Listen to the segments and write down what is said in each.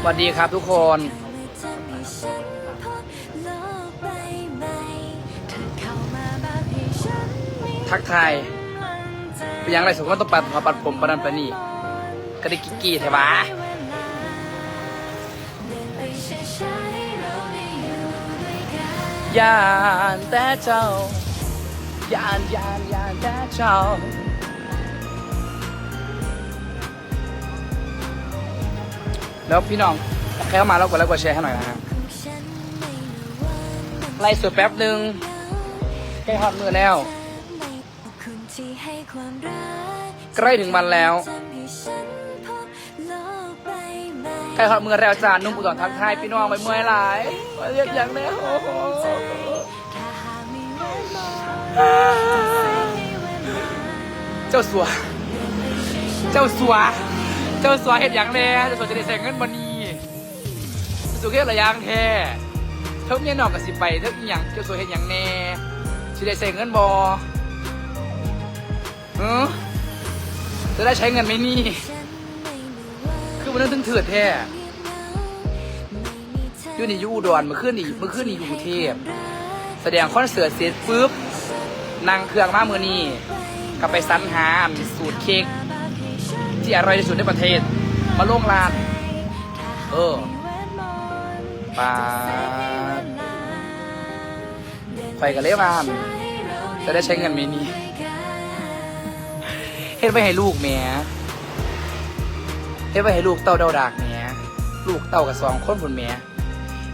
สวัสดีครับทุกคน ทักทายเป็นยังไรสุขก็ต้องปัดหัวปัดผมปนันปนี่ก็ได้กิกกี้แถวะยานแต่เจ้ายานยานยานแต่เจ้า แล้วพี่น้องใครเข้ามาแล้วกดไลค์กดแชร์ให้หน่อยนะฮะไล่สุดแป๊บหนึ่งใกล้ฮอดมือแล้ว ใกล้ถึงวันแล้วใกล้ฮอดมือแล้วจานนุ่มอุดรทักทายพี่น้องไปเมื่อยหลายมาเรียกอย่างแล้วโอ้โหเจ้าสัว เจ้าสัว เจ้าสัวเห็ดอย่างแน่เจ้าสัวจะได้ใส่เงินบันนี้เจ้าสัวเห็ดอะไรอย่างแท้เท่าเมียนอกกับสิไปเท่าอีหยังเจ้าสัวเห็ดอย่างแน่จะได้ใส่เงินบอเออจะได้ใช้เงินไหมนี่ คือมันนึกถึงเถื่อแท้อยู่นี่อยู่อุดรเมื่อคืนนี่เมื่อคืนนี่อยู่กรุงเทพแสดงคอนเสิร์ตเสร็จปุ๊บนั่งเครื่องมาเมื่อนี้ก็ไปสรรหาสูตรเค้ก ที่อร่อยที่สุดในประเทศ มาลงร้าน เออปาดไฟกับเล่บานจะได้ใช้เงินไหมนี่เฮ็ดไว้ให้ลูกแหม่เฮ็ดไว้ให้ลูกเต้าเดาดากแหม่ลูกเต้ากับสองคนบนแหม่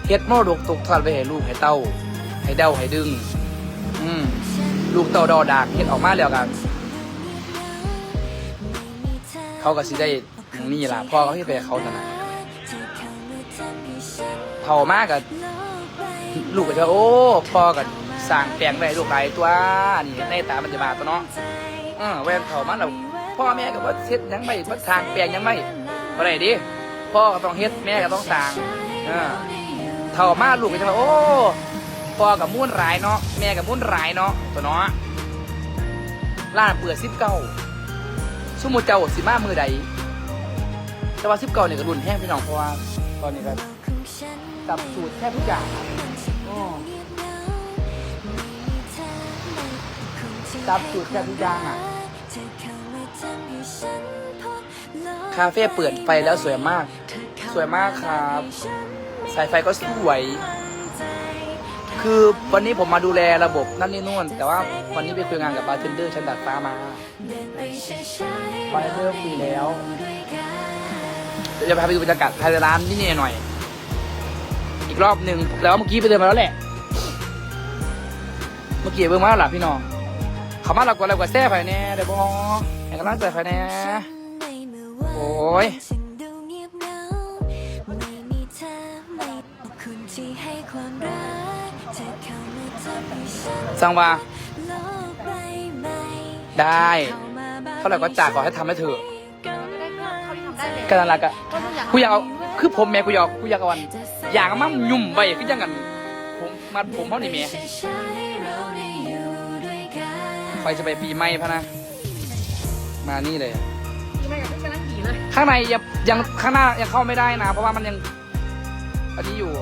เฮ็ดโมดกตกทอดไว้ให้ลูกให้เต้า ให้เดาให้ดึง อืมลูกเต้าเดาดากเฮ็ดออกมาแล้วกัน เขาก็สิได้อย่างนี่ล่ะพ่อเขาที่ไปเขาถนัดเท่ามากกับลูกก็จะโอ้พ่อกับสร้างแปลงได้ลูกหลายตัวนี่ในตามันจะมาตัวเนาะเออแวนเท่ามันเราพ่อแม่ก็บ่เฮ็ดยังไม่บ่สร้างแปลงยังไม่บ่ได้ดิพ่อก็ต้องเฮ็ดแม่ก็ต้องสร้างเออเท่ามาลูกก็จะว่าโอ้พ่อกับมุ่นหลายเนาะแม่กับมุ่นหลายเนาะตัวเนาะร้านเปิดสิบเก้า สมมุติเจ้าสิมามือใด แต่ว่าสิบเก้าเนี่ยก็รุนแห้งพี่น้องเพราะว่าตอนนี้ก็จับสูตรแทบทุกอย่างจับสูตรแทบทุกอย่างอะคาเฟ่เปิดไฟแล้วสวยมาก สวยมากครับ สายไฟก็สวย คือวันนี้ผมมาดูแลระบบนั่นนี่นู่น แต่ว่าวันนี้ไปคุยงานกับบาร์เทนเดอร์ชั้นดาดฟ้ามาบาร์เทนเดอร์ฟรีแล้วเดี๋ยวจะพาไปดูบรรยากาศภายในร้านนิดหน่อย อีกรอบหนึ่งแต่ว่าเมื่อกี้ไปเดินมาแล้วแหละ เมื่อกี้เบิ่งมาแล้วล่ะพี่น้องเขามาเรากว่าเรากว่าแซ่ไฟแน่เดี๋ยวบอให้กำลังใจไฟแน่โอ้ย สั่งว่า ได้ เท่าไหร่ก็จ่ายขอให้ทำให้เถอะกันนั่นแหละกะกูอยากเอาคือผมแม่กูอยากกูอยากเอาวันอยากเอามั่งยุ่มไปคือยังกันผมมัดผมเขานี่แม่ไฟจะไปปีใหม่พะนะ มานี่เลย ข้างในยังยังข้างหน้ายังเข้าไม่ได้นะ เพราะว่ามันยังอันนี้อยู่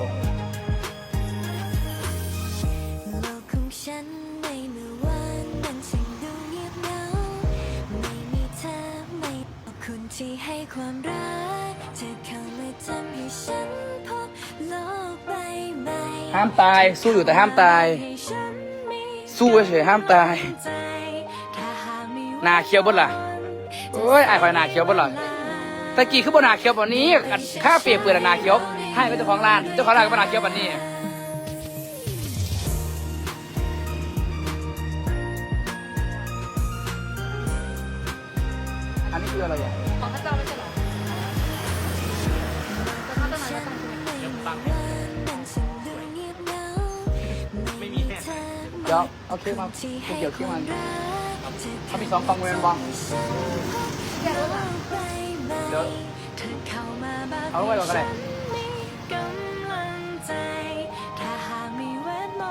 ที่ให้ความรักเธอเข้ามาทำให้ฉันพบโลกใบใหม่ห้ามตายสู้อยู่แต่ห้ามตาย ให้ฉันมีสู้เฉยๆห้ามตาย ใจถ้าหากมีหนาเคี้ยวบดล่ะโอ้ยไอ้คอยหนาเคี้ยวบดล่ะตะกี้คือบนหนาเคี้ยวบนนี้อันค่าเปรียบเปลือนหนาเคี้ยว ให้เป็นเจ้าของร้านเจ้าของร้านก็บนหนาเคี้ยวบนนี้อันนี้คืออะไรอะ เดี๋ยวเอาเค้กมากูเกี่ยวเค้กมันเขามีสองกล่องเวนบองเดี๋ยวเอาไว้ก่อนก็ได้กำลังใจถ้าหากมีเวทม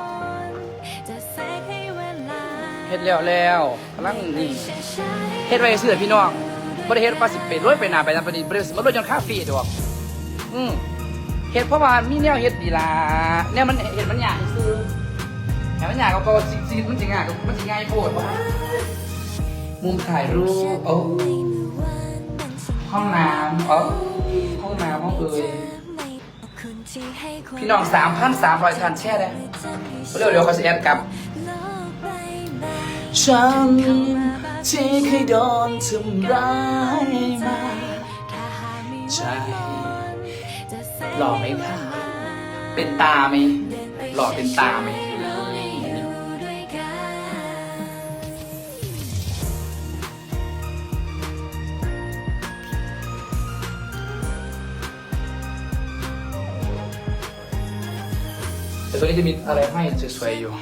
นต์จะแทรกให้เวลาเฮ็ดแล้วแล้วกำลังนี่เฮ็ดไว้เสื้อพี่น้องบ่ได้เฮ็ดว่าสิไปรวยไปหน้าไปตามปานนี้บ่ได้สิมาลดจนค่าฟรีดอกอืมเห็ดเพราะว่ามีแนวเห็ดดีละแนวมันเห็ดมันอยากซื้อ แต่มันอยากก็ก็ซีซีมันจะง่ายก็มันจะง่ายโพดว่ามุมถ่ายรูปโอ้ห้องน้ำเออห้องน้ำห้องเอ่ยพี่น้องสามพันสามร้อยทันแช่ได้เร็วเร็วเขาจะแอดกลับฉันที่เคยโดนทำร้ายมาใช่หล่อไหมคะเป็นตาไหมหล่อเป็นตาไหม แต่ตัวนี้จะมีอะไรให้สวยๆอยู่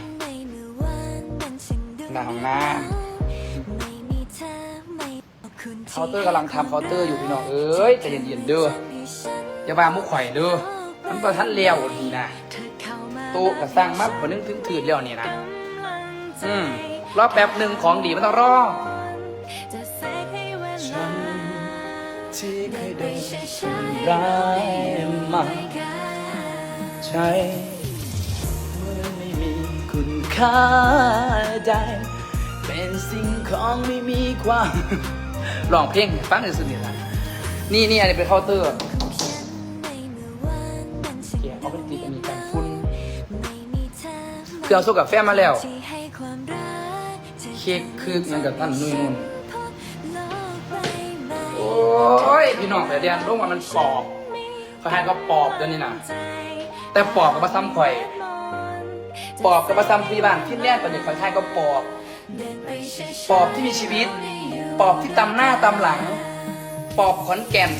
หน้าของหน้าเคาน์เตอร์กำลังทำเคาน์เตอร์อยู่พี่น้องเอ้ยใจเย็นๆเด้ออย่าว่ามุกข่อยเด้อมันประทันเลี้ยวดีนะโต๊ะก็สร้างมาคนนึงถึงถืดแล้วนี่นะอืมรอแป๊บหนึ่งของดีมันต้องรอฉันที่เคยโดนทำร้ายมาใช่เมื่อไม่มี คุณค่าใดเป็นสิ่งของไม่มีความร้องเพลงให้ฟังในอยสุดนี่ละนี่นี่อันนี้เป็นเคาน์เตอร์เกียร์เขาเป็นตีกันมีการฟุ้นคือเอาโซกับแฟมาแล้ว เค้กคือยังกับท่านนุ่ยนุ่นโอ้ยพี่น้องแต่เดียนรู้ว่ามันปอบเขาให้ก็ปอบเดี๋ยวนี้นะแต่ปอบกับมาซ้ำข่อย ปอบกับมาซ้ำที่บ้านที่แรกตอนเด็กข่อยทายก็ปอบ ปอบที่มีชีวิต ปอบที่ตำหน้าตำหลัง ปอบขอนแก่น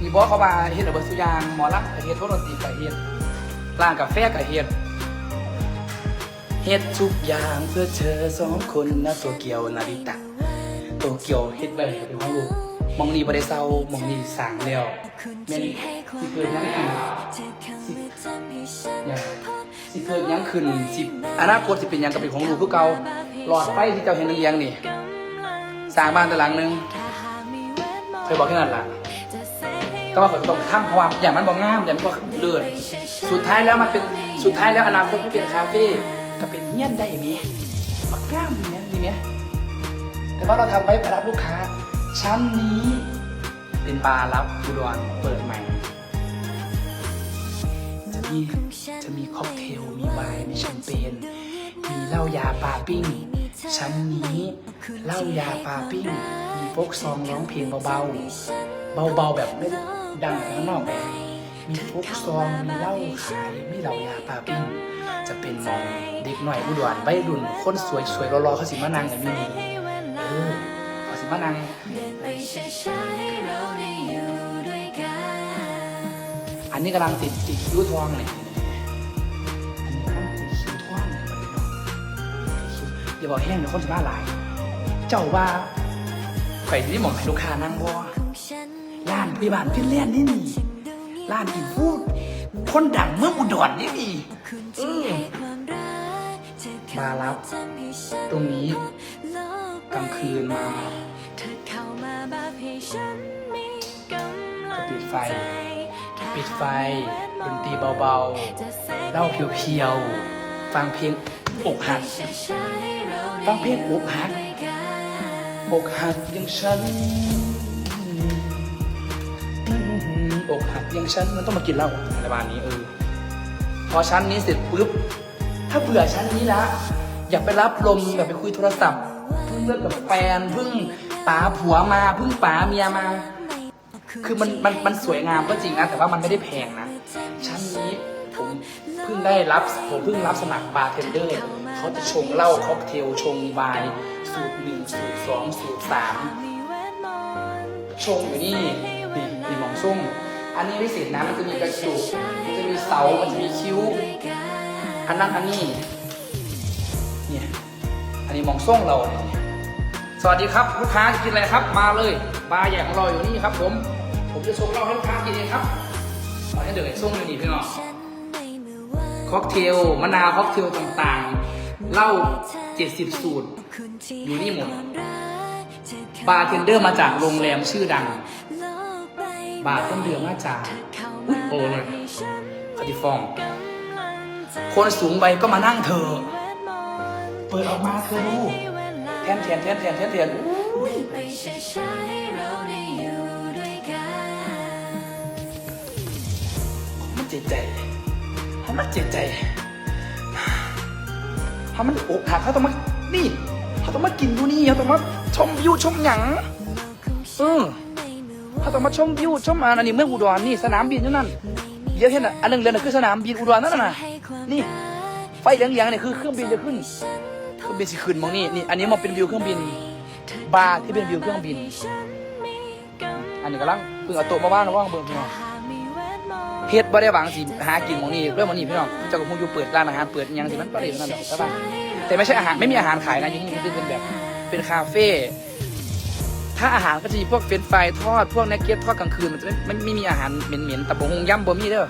มีบอกเขามาเฮ็ดระเบิดสุยาง หมอลักเฮ็ดโทษดนตรีกับเฮ็ดร้านกาแฟกับเฮ็ดเฮ็ดทุกอย่างเพื่อเธอสองคนนะตัวเกียวนาริตะตัวเกียวเฮ็ดไปเป็นของลูกมองนี่บ่ได้เศร้ามองนี่สร้างแล้วแม่นสิเกิดหยังขึ้นเนี่ย สิเกิดหยังขึ้นสิอนาคตสิเป็นหยังก็เป็นของลูกคือเก่าหลอดไฟที่เจ้าเห็นเรียงๆนี่สร้างบ้านแต่หลังหนึงเคยบอกแค่นั้นล่ะก็ว่าฝนตกข้ามเพราะว่าอย่างมันบอกงามอย่างมันก็เลือดสุดท้ายแล้วมันเป็นสุดท้ายแล้วอนาคตมันเป็นคาเฟ่ก็เป็นเงี้ยนได้ไหมบักงามอย่างนี้ยดีไหมแต่ว่าเราทำไว้รับลูกค้า ชั้นนี้ เป็นบาร์รับอุดรเปิดใหม่จะมี จะมีค็อกเทล มีไวน์ มีแชมเปญ มีเหล้ายาปาปิ้ง ชั้นนี้เหล้ายาปาปิ้ง มีโฟกซองร้องเพลงเบาๆ เบาๆแบบไม่ดังข้างนอกแบบมีโฟกซองมีเหล้าขายมีเหล้ายาปาปิ้ง จะเป็นมองเด็กหน่อยอุดรใบรุ่นคนสวยสวยรอๆเขาสิมานั่งกันอยู่นี่เออเขาสิมานั่งอันนี้กำลังติดติดคิ้วทองเนี่ย อย่าบอกแห้งเดี๋ยวคนจะบ้าหลาย เจ้าว่าใครที่หมองให้ลูกค้านั่งบ่ร้านพี่บ้านพี่เล่นนี่นี่ร้านกินฟูดคนดังเมืองอุดรนี่นี่มารับตรงนี้กลางคืนมาปิดไฟ ปิดไฟดนตรีเบาๆเล่าเพียวๆ ฟังเพลงอกหัก ฟังเพลงอกหักอกหักอย่างฉันอกหักอย่างฉันมันต้องมากินเหล้าในบ้านนี้เออพอชั้นนี้เสร็จปุ๊บถ้าเบื่อชั้นนี้ละอยากไปรับลมอยากไปคุยโทรศัพท์เพิ่งเลิกกับแฟนเพิ่งป๋าผัวมาเพิ่งป๋าเมียมา คือมันมันมันสวยงามก็จริงนะแต่ว่ามันไม่ได้แพงนะชั้นนี้ผม เพิ่งได้รับผมเพิ่งรับสมัครบาร์เทนเดอร์เขาจะชงเหล้าค็อกเทลชงไวน์สูตรหนึ่งสูตรสองสูตรสามชงอยู่นี่นี่นี่หมองส้มอันนี้พิเศษนะมันจะมีกระจุกมันจะมีเสามันจะมีคิ้ว อันนั้นอันนี้เนี่ยอันนี้มองส้มเราเนี่ยสวัสดีครับลูกค้าจะกินอะไรครับ มาเลยบาร์ใหญ่ของเราอยู่นี่ครับผม ผมจะชงเหล้าให้ลูกค้ากินเองครับขอให้เดือดส้มเลยดีพี่น้อง ค็อกเทลมะนาวค็อกเทลต่างๆเหล้า70 สูตร อยู่นี่หมด บาร์เทนเดอร์มาจากโรงแรมชื่อดัง บาทต้นเดือมาจากอุ๊ยโอ้เลยคาติฟอง คนสูงไปก็มานั่งเธอ เปิดออกมาเธอดูแทนแทนแทนแทนแทนแทนอุ๊ยไปช้าๆให้เราได้อยู่ด้วยกันมันเจ็บใจ มันเจ็บใจถ้ามันอกหักเขาต้องมา นี่เขาต้องมากินดูนี่เขาต้องมาชมวิวชมหยังเออเขาต้องมาชมวิวชมอันนี้เมืองอุดรนี่สนามบินอยู่นั่นเดี๋ยวเห็นอะอันหนึงเรียนคือสนามบินอุดรนั่นน่ะ นี่ ไฟเหลืองๆเนี่ยคือเครื่องบินจะขึ้น เครื่องบินสิขึ้นมองนี่นี่ อันนี้มันเป็นวิวเครื่องบิน บาร์ที่เป็นวิวเครื่องบิน อันนี้กำลังเพิ่งเอาโต๊ะมาว่างระว่างเบิ่งพี่น้อง เฮ็ดบ่ได้หวังสิหากินหมองนี้เรื่องหมองนี้พี่น้องเจ้าก็คงอยู่เปิดร้านอาหารเปิดอิหยังสิมันบ่ได้นั่นดอกใช่ปะแต่ไม่ใช่อาหารไม่มีอาหารขายนะอยู่นี่คือเป็นแบบเป็นคาเฟ่ถ้าอาหารก็จะมีพวกเฟรนช์ฟรายทอดพวกเนกเก็ตทอดกลางคืนมันจะไม่ไม่ไม่มีอาหารเหม็นๆแต่บงฮงย่ำบ่มีเด้อ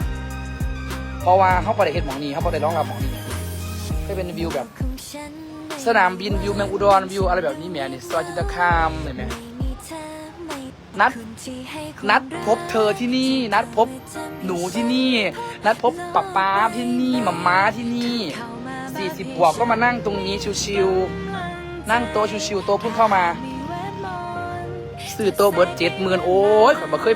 เพราะว่าเขาบ่ได้เฮ็ดหมองนี้เขาบ่ได้รองรับหมองนี้ก็เป็นวิวแบบ สนามบินวิวเมืองอุดรวิวอะไรแบบนี้แหมนี่ซอยจิตรคามเห็นไหม นัด นัดพบเธอที่นี่ นัดพบหนูที่นี่ นัดพบป๊าป๊าที่นี่หมาม้าที่นี่สี่สิบบวกก็มานั่งตรงนี้ชิวๆนั่งโต๊ะชิวๆโต๊ะเพิ่งเข้ามาซื้อโต๊ะเบิร์ดเจ็ดหมื่นโอ้ยข่อยบ่เคย